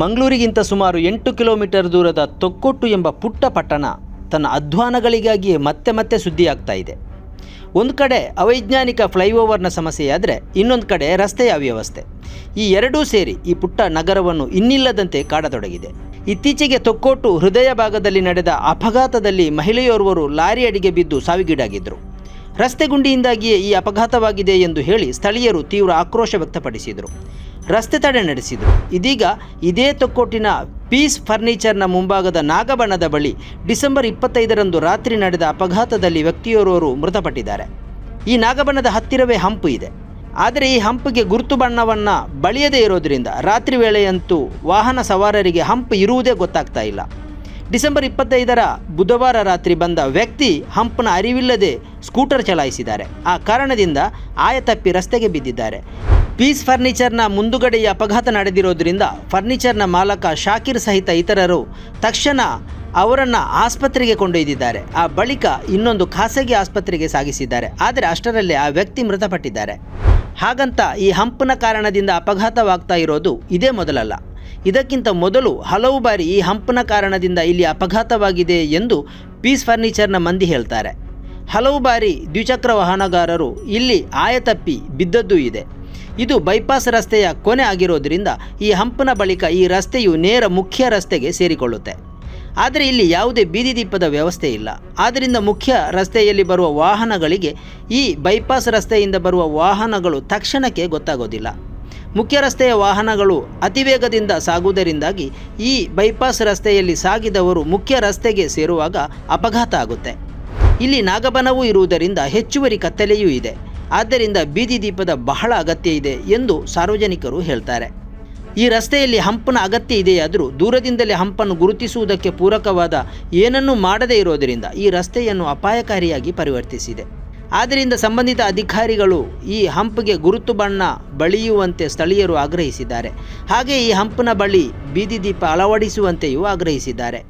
ಮಂಗಳೂರಿಗಿಂತ ಸುಮಾರು ಎಂಟು ಕಿಲೋಮೀಟರ್ ದೂರದ ತೊಕ್ಕೊಟ್ಟು ಎಂಬ ಪುಟ್ಟ ಪಟ್ಟಣ ತನ್ನ ಅಧ್ವಾನಗಳಿಗಾಗಿಯೇ ಮತ್ತೆ ಮತ್ತೆ ಸುದ್ದಿಯಾಗ್ತಾ ಇದೆ. ಒಂದು ಕಡೆ ಅವೈಜ್ಞಾನಿಕ ಫ್ಲೈಓವರ್ನ ಸಮಸ್ಯೆಯಾದರೆ ಇನ್ನೊಂದು ಕಡೆ ರಸ್ತೆಯ ಅವ್ಯವಸ್ಥೆ. ಈ ಎರಡೂ ಸೇರಿ ಈ ಪುಟ್ಟ ನಗರವನ್ನು ಇನ್ನಿಲ್ಲದಂತೆ ಕಾಡತೊಡಗಿದೆ. ಇತ್ತೀಚೆಗೆ ತೊಕ್ಕೋಟು ಹೃದಯ ಭಾಗದಲ್ಲಿ ನಡೆದ ಅಪಘಾತದಲ್ಲಿ ಮಹಿಳೆಯೋರ್ವರು ಲಾರಿ ಅಡಿಗೆ ಬಿದ್ದು ಸಾವಿಗೀಡಾಗಿದ್ದರು ರಸ್ತೆ ಗುಂಡಿಯಿಂದಾಗಿಯೇ ಈ ಅಪಘಾತವಾಗಿದೆ ಎಂದು ಹೇಳಿ ಸ್ಥಳೀಯರು ತೀವ್ರ ಆಕ್ರೋಶ ವ್ಯಕ್ತಪಡಿಸಿದರು. ರಸ್ತೆ ತಡೆ ನಡೆಸಿದರು. ಇದೀಗ ಇದೇ ತೊಕ್ಕೋಟಿನ ಪೀಸ್ ಫರ್ನಿಚರ್ನ ಮುಂಭಾಗದ ನಾಗಬಣ್ಣದ ಬಳಿ ಡಿಸೆಂಬರ್ ಇಪ್ಪತ್ತೈದರಂದು ರಾತ್ರಿ ನಡೆದ ಅಪಘಾತದಲ್ಲಿ ವ್ಯಕ್ತಿಯೋರ್ವರು ಮೃತಪಟ್ಟಿದ್ದಾರೆ. ಈ ನಾಗಬಣ್ಣದ ಹತ್ತಿರವೇ ಹಂಪು ಇದೆ. ಆದರೆ ಈ ಹಂಪಿಗೆ ಗುರುತು ಬಣ್ಣವನ್ನು ಬಳಿಯದೇ ಇರೋದರಿಂದ ರಾತ್ರಿ ವೇಳೆಯಂತೂ ವಾಹನ ಸವಾರರಿಗೆ ಹಂಪು ಇರುವುದೇ ಗೊತ್ತಾಗ್ತಾ ಇಲ್ಲ. ಡಿಸೆಂಬರ್ ಇಪ್ಪತ್ತೈದರ ಬುಧವಾರ ರಾತ್ರಿ ಬಂದ ವ್ಯಕ್ತಿ ಹಂಪನ ಅರಿವಿಲ್ಲದೆ ಸ್ಕೂಟರ್ ಚಲಾಯಿಸಿದ್ದಾರೆ. ಆ ಕಾರಣದಿಂದ ಆಯತಪ್ಪಿ ರಸ್ತೆಗೆ ಬಿದ್ದಿದ್ದಾರೆ. ಪೀಸ್ ಫರ್ನಿಚರ್ನ ಮುಂದುಗಡೆಯ ಅಪಘಾತ ನಡೆದಿರೋದ್ರಿಂದ ಫರ್ನಿಚರ್ನ ಮಾಲಕ ಶಾಕಿರ್ ಸಹಿತ ಇತರರು ತಕ್ಷಣ ಅವರನ್ನು ಆಸ್ಪತ್ರೆಗೆ ಕೊಂಡೊಯ್ದಿದ್ದಾರೆ. ಆ ಬಳಿಕ ಇನ್ನೊಂದು ಖಾಸಗಿ ಆಸ್ಪತ್ರೆಗೆ ಸಾಗಿಸಿದ್ದಾರೆ. ಆದರೆ ಅಷ್ಟರಲ್ಲೇ ಆ ವ್ಯಕ್ತಿ ಮೃತಪಟ್ಟಿದ್ದಾರೆ. ಹಾಗಂತ ಈ ಹಂಪನ ಕಾರಣದಿಂದ ಅಪಘಾತವಾಗ್ತಾ ಇರೋದು ಇದೇ ಮೊದಲಲ್ಲ. ಇದಕ್ಕಿಂತ ಮೊದಲು ಹಲವು ಬಾರಿ ಈ ಹಂಪನ ಕಾರಣದಿಂದ ಇಲ್ಲಿ ಅಪಘಾತವಾಗಿದೆ ಎಂದು ಪೀಸ್ ಫರ್ನಿಚರ್ನ ಮಂದಿ ಹೇಳ್ತಾರೆ. ಹಲವು ಬಾರಿ ದ್ವಿಚಕ್ರ ವಾಹನಗಾರರು ಇಲ್ಲಿ ಆಯತಪ್ಪಿ ಬಿದ್ದದ್ದೂ ಇದೆ. ಇದು ಬೈಪಾಸ್ ರಸ್ತೆಯ ಕೊನೆ ಆಗಿರೋದ್ರಿಂದ ಈ ಹಂಪನ ಬಳಿಕ ಈ ರಸ್ತೆಯು ನೇರ ಮುಖ್ಯ ರಸ್ತೆಗೆ ಸೇರಿಕೊಳ್ಳುತ್ತೆ. ಆದರೆ ಇಲ್ಲಿ ಯಾವುದೇ ಬೀದಿ ದೀಪದ ವ್ಯವಸ್ಥೆ ಇಲ್ಲ. ಆದ್ದರಿಂದ ಮುಖ್ಯ ರಸ್ತೆಯಲ್ಲಿ ಬರುವ ವಾಹನಗಳಿಗೆ ಈ ಬೈಪಾಸ್ ರಸ್ತೆಯಿಂದ ಬರುವ ವಾಹನಗಳು ತಕ್ಷಣಕ್ಕೆ ಗೊತ್ತಾಗೋದಿಲ್ಲ. ಮುಖ್ಯ ರಸ್ತೆಯ ವಾಹನಗಳು ಅತಿವೇಗದಿಂದ ಸಾಗುವುದರಿಂದಾಗಿ ಈ ಬೈಪಾಸ್ ರಸ್ತೆಯಲ್ಲಿ ಸಾಗಿದವರು ಮುಖ್ಯ ರಸ್ತೆಗೆ ಸೇರುವಾಗ ಅಪಘಾತ ಆಗುತ್ತೆ. ಇಲ್ಲಿ ನಾಗಬನವೂ ಇರುವುದರಿಂದ ಹೆಚ್ಚುವರಿ ಕತ್ತಲೆಯೂ ಇದೆ. ಆದ್ದರಿಂದ ಬೀದಿ ದೀಪದ ಬಹಳ ಅಗತ್ಯ ಇದೆ ಎಂದು ಸಾರ್ವಜನಿಕರು ಹೇಳ್ತಾರೆ. ಈ ರಸ್ತೆಯಲ್ಲಿ ಹಂಪನ ಅಗತ್ಯ ಇದೆಯಾದರೂ ದೂರದಿಂದಲೇ ಹಂಪನ್ನು ಗುರುತಿಸುವುದಕ್ಕೆ ಪೂರಕವಾದ ಏನನ್ನೂ ಮಾಡದೇ ಇರೋದರಿಂದ ಈ ರಸ್ತೆಯನ್ನು ಅಪಾಯಕಾರಿಯಾಗಿ ಪರಿವರ್ತಿಸಿದೆ. ಆದ್ದರಿಂದ ಸಂಬಂಧಿತ ಅಧಿಕಾರಿಗಳು ಈ ಹಂಪ್ಗೆ ಗುರುತು ಬಣ್ಣ ಬಳಿಯುವಂತೆ ಸ್ಥಳೀಯರು ಆಗ್ರಹಿಸಿದ್ದಾರೆ. ಹಾಗೆ ಈ ಹಂಪ್ನ ಬಳಿ ಬೀದಿ ದೀಪ ಅಳವಡಿಸುವಂತೆಯೂ ಆಗ್ರಹಿಸಿದ್ದಾರೆ.